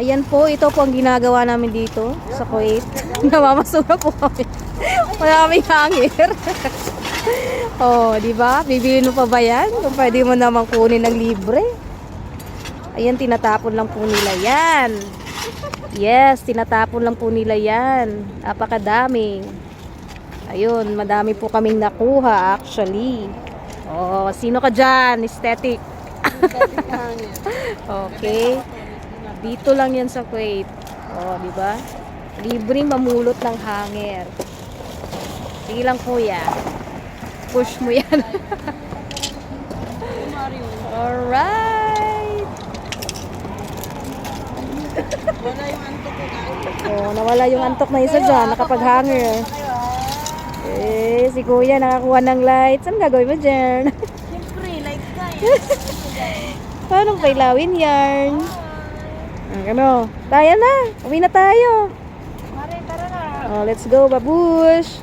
Ayan po, ito po ang ginagawa namin dito sa Kuwait. Namamasura po kami. Maraming hangir. oh, di ba? Bibili mo pa ba yan? Kung pwede mo naman kunin ng libre. Ayan, tinatapon lang po nila yan. Yes, tinatapon lang po nila yan. Napakadami. Ayun, madami po kaming nakuha actually. Oh, sino ka dyan? Aesthetic. okay. Dito lang yan sa Kuwait. Oh, di ba? Libreng mamulot ng hanger. Sige lang kuya. Push mo yan. Alright. Wala yung antok ko. Oh, nawala yung antok na isa dyan. Nakapag-hanger. Eh, si kuya nakakuha ng lights. Ano gagawin mo dyan? Siyempre, like guys. Paano pailawin yarn? Ah, Ano? Tayo na. Uwi na tayo. Mare, tara na. Oh, let's go, babush.